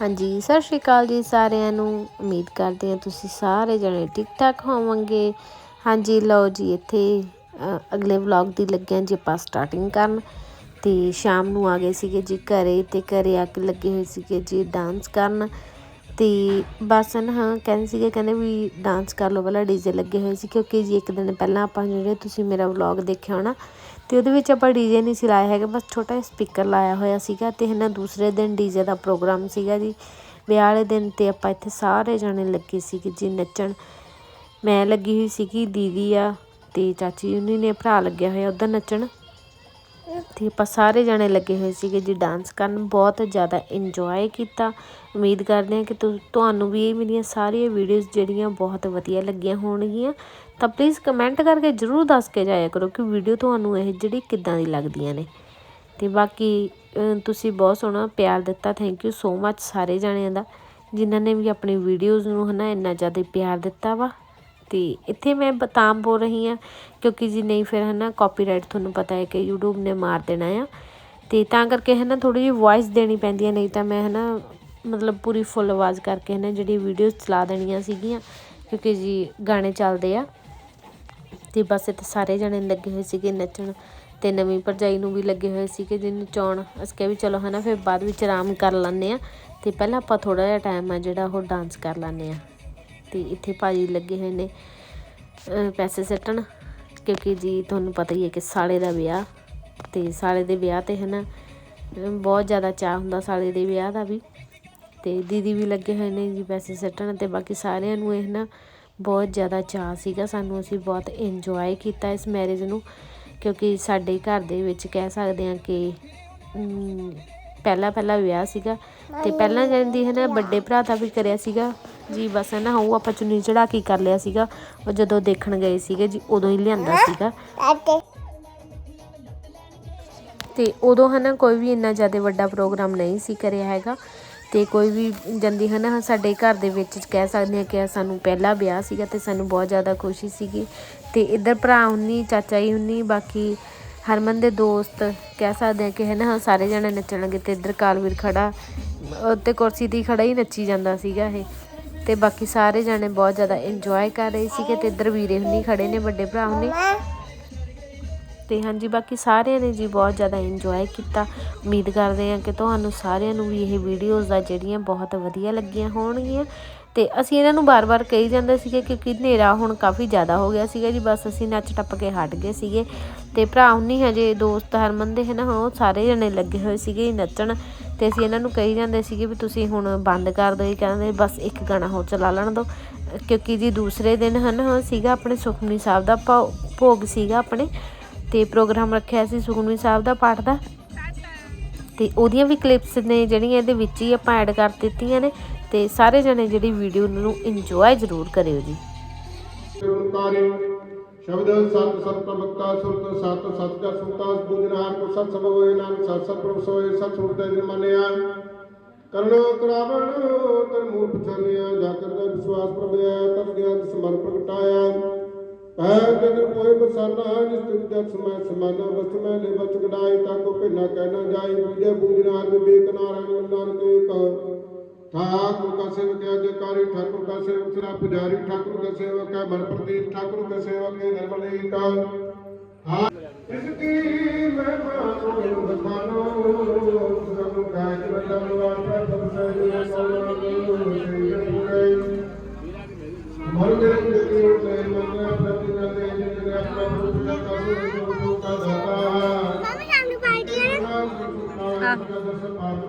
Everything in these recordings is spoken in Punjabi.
ਹਾਂਜੀ, ਸਤਿ ਸ਼੍ਰੀ ਅਕਾਲ ਜੀ ਸਾਰਿਆਂ ਨੂੰ। ਉਮੀਦ ਕਰਦੇ ਹਾਂ ਤੁਸੀਂ ਸਾਰੇ ਜਣੇ ਠੀਕ ਠਾਕ ਹੋਵੋਗੇ। ਹਾਂਜੀ, ਲਓ ਜੀ, ਇੱਥੇ ਅਗਲੇ ਵਲੌਗ ਦੀ ਲੱਗਿਆ ਜੀ ਆਪਾਂ ਸਟਾਰਟਿੰਗ ਕਰਨ। ਤੇ ਸ਼ਾਮ ਨੂੰ ਆ ਗਏ ਸੀਗੇ ਜੀ ਘਰੇ ਤੇ ਘਰੇ ਆ ਕੇ ਲੱਗੇ ਹੋਏ ਸੀਗੇ ਜੀ ਡਾਂਸ ਕਰਨ। ਤੇ ਬਸ ਨਾ, ਹਾਂ, ਕਹਿੰਦੇ ਸੀਗੇ, ਕਹਿੰਦੇ ਵੀ ਡਾਂਸ ਕਰ ਲਓ ਪਹਿਲਾਂ ਡੀਜੇ ਲੱਗੇ ਹੋਏ ਸੀ, ਕਿਉਂਕਿ ਜੀ ਇੱਕ ਦਿਨ ਪਹਿਲਾਂ ਆਪਾਂ ਜਿਹੜੇ ਤੁਸੀਂ ਮੇਰਾ ਵਲੌਗ ਦੇਖਿਆ ਹੋਣਾ, ਤੇ ਉਹਦੇ ਵਿੱਚ ਆਪਾਂ ਡੀਜੇ ਨਹੀਂ ਸੀ ਲਾਇਆ ਹੈਗਾ, ਬਸ ਛੋਟਾ ਜਿਹਾ ਸਪੀਕਰ ਲਾਇਆ ਹੋਇਆ ਸੀਗਾ ਤੇ ਇਹਨਾਂ ਦੂਸਰੇ ਦਿਨ ਡੀਜੇ ਦਾ ਪ੍ਰੋਗਰਾਮ ਸੀਗਾ ਜੀ। ਵਿਆਹ ਵਾਲੇ ਦਿਨ ਤੇ ਆਪਾਂ ਇੱਥੇ ਸਾਰੇ ਜਾਣੇ ਲੱਗੇ ਸੀਗੇ ਜੀ ਨੱਚਣ। ਮੈਂ ਲੱਗੀ ਹੋਈ ਸੀਗੀ, ਦੀਦੀ ਆ ਤੇ ਚਾਚੀ, ਉਹਨੇ ਨੇ ਭਰਾ ਲੱਗਿਆ ਹੋਇਆ, ਉਧਰ ਨੱਚਣ। ਤੇ ਆਪਾਂ ਸਾਰੇ ਜਾਣੇ ਲੱਗੇ ਹੋਏ ਸੀਗੇ ਜੀ ਡਾਂਸ ਕਰਨ, ਬਹੁਤ ਜ਼ਿਆਦਾ ਇੰਜੋਏ ਕੀਤਾ। ਉਮੀਦ ਕਰਦੇ ਹਾਂ ਕਿ ਤੁਹਾਨੂੰ ਵੀ ਇਹ ਮੇਰੀਆਂ ਸਾਰੀਆਂ ਵੀਡੀਓਜ਼ ਜਿਹੜੀਆਂ ਬਹੁਤ ਵਧੀਆ ਲੱਗੀਆਂ ਹੋਣਗੀਆਂ। ਤਾਂ ਪਲੀਜ਼ ਕਮੈਂਟ ਕਰਕੇ ਜਰੂਰ ਦੱਸ ਕੇ ਜਾਇਆ ਕਰੋ ਕਿ ਵੀਡੀਓ ਤੁਹਾਨੂੰ ਇਹ ਜਿਹੜੀ ਕਿੱਦਾਂ ਦੀ ਲੱਗਦੀਆਂ ਨੇ। ਤੇ ਬਾਕੀ ਤੁਸੀਂ ਬਹੁਤ ਸੋਹਣਾ ਪਿਆਰ ਦਿੱਤਾ ਥੈਂਕ ਯੂ ਸੋ ਮੱਚ ਸਾਰੇ ਜਾਣਿਆਂ ਦਾ, ਜਿਨ੍ਹਾਂ ਨੇ ਵੀ ਆਪਣੀ ਵੀਡੀਓਜ਼ ਨੂੰ ਹਨਾ ਇੰਨਾ ਜ਼ਿਆਦਾ ਪਿਆਰ ਦਿੱਤਾ ਵਾ। ਤੇ ਇੱਥੇ ਮੈਂ ਬਤਾਮ ਬੋਲ ਰਹੀ ਹਾਂ ਕਿਉਂਕਿ ਜੀ ਨਹੀਂ ਫਿਰ ਹੈ ਨਾ ਕਾਪੀਰਾਈਟ ਤੁਹਾਨੂੰ ਪਤਾ ਹੈ ਕਿ YouTube ਨੇ ਮਾਰ ਦੇਣਾ ਆ। ਤੇ ਤਾਂ ਕਰਕੇ ਹੈ ਨਾ ਥੋੜੀ ਜਿਹੀ ਵੌਇਸ ਦੇਣੀ ਪੈਂਦੀ ਹੈ, ਨਹੀਂ ਤਾਂ ਮੈਂ ਹੈ ਨਾ ਮਤਲਬ ਪੂਰੀ ਫੁੱਲ ਆਵਾਜ਼ ਕਰਕੇ ਹੈ ਨਾ ਜਿਹੜੀ ਵੀਡੀਓਜ਼ ਚਲਾ ਦੇਣੀਆਂ ਸੀਗੀਆਂ ਕਿਉਂਕਿ ਜੀ ਗਾਣੇ ਚੱਲਦੇ ਆ। ਤੇ ਬਸ ਇੱਥੇ ਸਾਰੇ ਜਣੇ ਲੱਗੇ ਹੋਏ ਸੀਗੇ ਨੱਚਣ ਤੇ ਨਵੀਂ ਭਰਜਾਈ ਨੂੰ ਵੀ ਲੱਗੇ ਹੋਏ ਸੀਗੇ ਜਿਹਨੂੰ ਚਾਉਣ। ਅਸੀਂ ਕਿਹਾ ਵੀ ਚਲੋ ਹਨਾ ਫਿਰ ਬਾਅਦ ਵਿੱਚ ਆਰਾਮ ਕਰ ਲੈਂਦੇ ਆ ਤੇ ਪਹਿਲਾਂ ਆਪਾਂ ਥੋੜਾ ਜਿਹਾ ਟਾਈਮ ਆ ਜਿਹੜਾ ਉਹ ਡਾਂਸ ਕਰ ਲੈਂਦੇ ਆ ਤੇ ਇੱਥੇ ਭਾਜੀ ਲੱਗੇ ਹੋਏ ਨੇ ਪੈਸੇ ਸੱਟਣ ਕਿਉਂਕਿ ਜੀ ਤੁਹਾਨੂੰ ਪਤਾ ਹੀ ਹੈ ਕਿ ਸਾਲੇ ਦਾ ਵਿਆਹ ਤੇ ਸਾਲੇ ਦੇ ਵਿਆਹ ਤੇ ਹਨਾ ਅਹ ਬਹੁਤ ਜ਼ਿਆਦਾ ਚਾਹ ਹੁੰਦਾ ਸਾਲੇ ਦੇ ਵਿਆਹ ਦਾ ਵੀ। ਤੇ ਦੀਦੀ ਵੀ ਲੱਗੇ ਹੋਏ ਨੇ ਜੀ ਪੈਸੇ ਸੱਟਣ ਤੇ ਬਾਕੀ ਸਾਰਿਆਂ ਨੂੰ ਇਹ ਨਾ ਬਹੁਤ ਜ਼ਿਆਦਾ ਚਾਅ ਸੀਗਾ ਸਾਨੂੰ ਅਸੀਂ ਬਹੁਤ ਇੰਜੋਏ ਕੀਤਾ ਇਸ ਮੈਰਿਜ ਨੂੰ ਕਿਉਂਕਿ ਸਾਡੇ ਘਰ ਦੇ ਵਿੱਚ ਕਹਿ ਸਕਦੇ ਹਾਂ ਕਿ ਅਮ, ਪਹਿਲਾ ਪਹਿਲਾ ਵਿਆਹ ਸੀਗਾ ਤੇ ਪਹਿਲਾਂ ਜਾਂਦੀ ਹੈ ਨਾ ਵੱਡੇ ਭਰਾ ਦਾ ਵੀ ਕਰਿਆ ਸੀਗਾ। ਜੀ, ਬਸ ਹੈ ਨਾ, ਉਹ ਆਪਾਂ ਚੁੰਨੀ ਚੜਾ ਕੇ ਕਰ ਲਿਆ ਸੀਗਾ। ਉਹ ਜਦੋਂ ਦੇਖਣ ਗਏ ਸੀਗੇ ਜੀ, ਉਦੋਂ ਹੀ ਲਿਆਂਦਾ ਸੀਗਾ। ਤੇ ਉਦੋਂ ਹਨਾ ਕੋਈ ਵੀ ਇੰਨਾ ਜ਼ਿਆਦਾ ਵੱਡਾ ਪ੍ਰੋਗਰਾਮ ਨਹੀਂ ਸੀ ਕਰਿਆ ਹੈਗਾ। ਤੇ ਕੋਈ ਵੀ ਜਾਂਦੀ ਹਨਾ ਸਾਡੇ ਘਰ ਦੇ ਵਿੱਚ ਕਹਿ ਸਕਦੇ ਹਾਂ ਕਿ ਸਾਨੂੰ ਪਹਿਲਾ ਵਿਆਹ ਸੀਗਾ ਤੇ ਸਾਨੂੰ ਬਹੁਤ ਜ਼ਿਆਦਾ ਖੁਸ਼ੀ ਸੀਗੀ। ਤੇ ਇੱਧਰ ਭਰਾ ਉਨੀ ਚਾਚਾ ਜੀ ਉਨੀ ਬਾਕੀ ਹਰਮਨ ਦੇ ਦੋਸਤ ਕਹਿ ਸਕਦੇ ਹਾਂ ਕਿ ਹੈ ਨਾ, ਸਾਰੇ ਜਣੇ ਨੱਚਣ ਲੱਗੇ ਤੇ ਇੱਧਰ ਕਾਲਵੀਰ ਖੜਾ ਉੱਤੇ ਕੁਰਸੀ ਤੇ ਹੀ ਖੜਾ ਹੀ ਨੱਚੀ ਜਾਂਦਾ ਸੀਗਾ ਇਹ। ਤੇ ਬਾਕੀ ਸਾਰੇ ਜਾਣੇ ਬਹੁਤ ਜ਼ਿਆਦਾ ਇੰਜੋਏ ਕਰ ਰਹੇ ਸੀਗੇ ਤੇ ਇੱਧਰ ਵੀਰੇ ਹੁਣੀ ਖੜੇ ਨੇ, ਵੱਡੇ ਭਰਾ ਹੁਣੀ। ਤੇ ਹਾਂਜੀ, ਬਾਕੀ ਸਾਰਿਆਂ ਨੇ ਜੀ ਬਹੁਤ ਜ਼ਿਆਦਾ ਇੰਜੋਏ ਕੀਤਾ। ਉਮੀਦ ਕਰਦੇ ਹਾਂ ਕਿ ਤੁਹਾਨੂੰ ਸਾਰਿਆਂ ਨੂੰ ਵੀ ਇਹ ਵੀਡੀਓਜ਼ ਆ ਜਿਹੜੀਆਂ ਬਹੁਤ ਵਧੀਆ ਲੱਗੀਆਂ ਹੋਣਗੀਆਂ। ਤੇ ਅਸੀਂ ਇਹਨਾਂ ਨੂੰ ਬਾਰ-ਬਾਰ ਕਹੀ ਜਾਂਦੇ ਸੀਗੇ ਕਿਉਂਕਿ ਹਨੇਰਾ ਹੁਣ ਕਾਫੀ ਜ਼ਿਆਦਾ ਹੋ ਗਿਆ ਸੀਗਾ ਜੀ, ਬਸ ਅਸੀਂ ਨੱਚ ਟੱਪ ਕੇ ਹਟ ਗਏ ਸੀਗੇ। ਤੇ ਭਰਾ ਉਨੀ ਹਜੇ ਦੋਸਤ ਹਰਮਨ ਦੇ ਹੈ ਨਾ, ਉਹ ਸਾਰੇ ਜਣੇ ਲੱਗੇ ਹੋਏ ਸੀਗੇ ਨੱਚਣ। ਤੇ ਅਸੀਂ ਇਹਨਾਂ ਨੂੰ ਕਹੀ ਜਾਂਦੇ ਸੀਗੇ ਵੀ ਤੁਸੀਂ ਹੁਣ ਬੰਦ ਕਰ ਦਿਓ, ਇਹ ਕਹਿੰਦੇ ਬਸ ਇੱਕ ਗਾਣਾ ਹੋਰ ਚਲਾ ਲੈਣ ਦਿਓ ਕਿਉਂਕਿ ਜੀ ਦੂਸਰੇ ਦਿਨ ਹਨ ਸੀਗਾ ਆਪਣੇ ਸੁਖਮਨੀ ਸਾਹਿਬ ਦਾ ਭੋ- ਭੋਗ ਸੀਗਾ ਆਪਣੇ ਤੇ ਪ੍ਰੋਗਰਾਮ ਰੱਖਿਆ ਸੀ ਸੁਖਮਨੀ ਸਾਹਿਬ ਦਾ ਪਾਠ ਦਾ। ਤੇ ਉਹਦੀਆਂ ਵੀ ਕਲਿੱਪਸ ਨੇ ਜਿਹੜੀਆਂ ਇਹਦੇ ਵਿੱਚ ਹੀ ਆਪਾਂ ਐਡ ਕਰ ਦਿੱਤੀਆਂ ਨੇ ਤੇ ਸਾਰੇ ਜਣੇ ਜਿਹੜੀ ਵੀਡੀਓ ਨੂੰ ਇੰਜੋਏ ਜ਼ਰੂਰ ਕਰਿਓ ਜੀ। ਸ਼ਬਦ ਸਤ ਸਤ ਪ੍ਰਭਕਤਾ ਸੁਰਤ ਸਤ ਸਤ ਦਾ ਸੁਤਾ ਬੁਝਨਾਰ ਕੋ ਸਤ ਸਭ ਹੋਏ, ਨਾਨਕ ਸਤ ਸਤ ਪ੍ਰਭ ਸੋਏ, ਸਤ ਸੁਰਤ ਦੇ ਮੰਨਿਆ। ਕਰਣ ਕਰਾਵਣ ਤਰ ਮੂਲ ਪਛਾਨਿਆ ਜਾਕਰ ਦਾ ਵਿਸ਼ਵਾਸ ਪ੍ਰਭਿਆ ਤਰ ਗਿਆ ਸਮਰ ਪ੍ਰਗਟਾਇਆ। ਪੈ ਜਨ ਕੋਈ ਬਸਾਨਾ ਨਿਸਤਿ ਜਤ ਸਮੈ ਸਮਾਨਾ ਵਸਤ ਮੈਂ ਲੈ ਬਚ ਗਡਾਈ ਤਾ ਕੋ ਭਿਨਾ ਕਹਿ ਨਾ ਜਾਈ ਬੀਜੇ ਬੂਝਨਾਰ ਵਿਵੇਕ ਨਾਰਾਇਣ ਨਾਨਕ ਏਕ। ठाकुर का सेवक है अधिकारी ठाकुर का सेवक सिरा पुजारी ठाकुर का सेवक है बल प्रदीप ठाकुर का सेवक है निर्मली का हाँ इसकी मैं मानो बखानो सब गाय बदल वापा सब सही सोलो मर गए किसी ने मन प्रति न दे जितने प्रभु का करो का दाता ਮੰਮੀ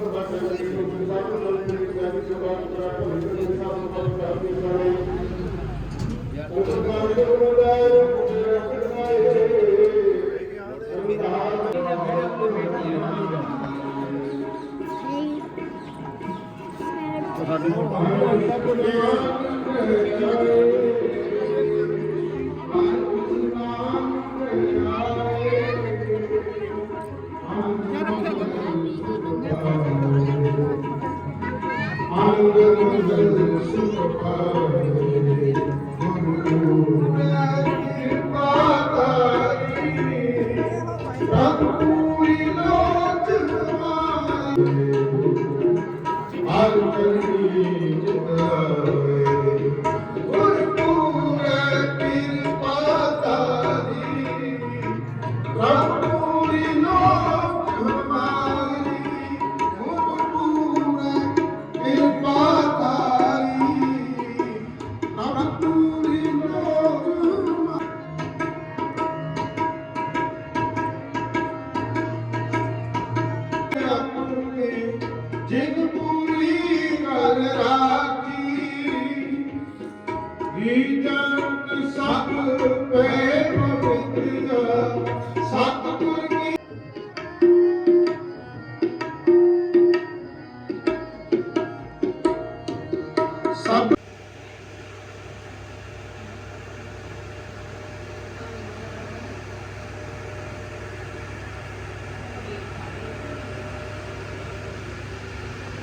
Amen.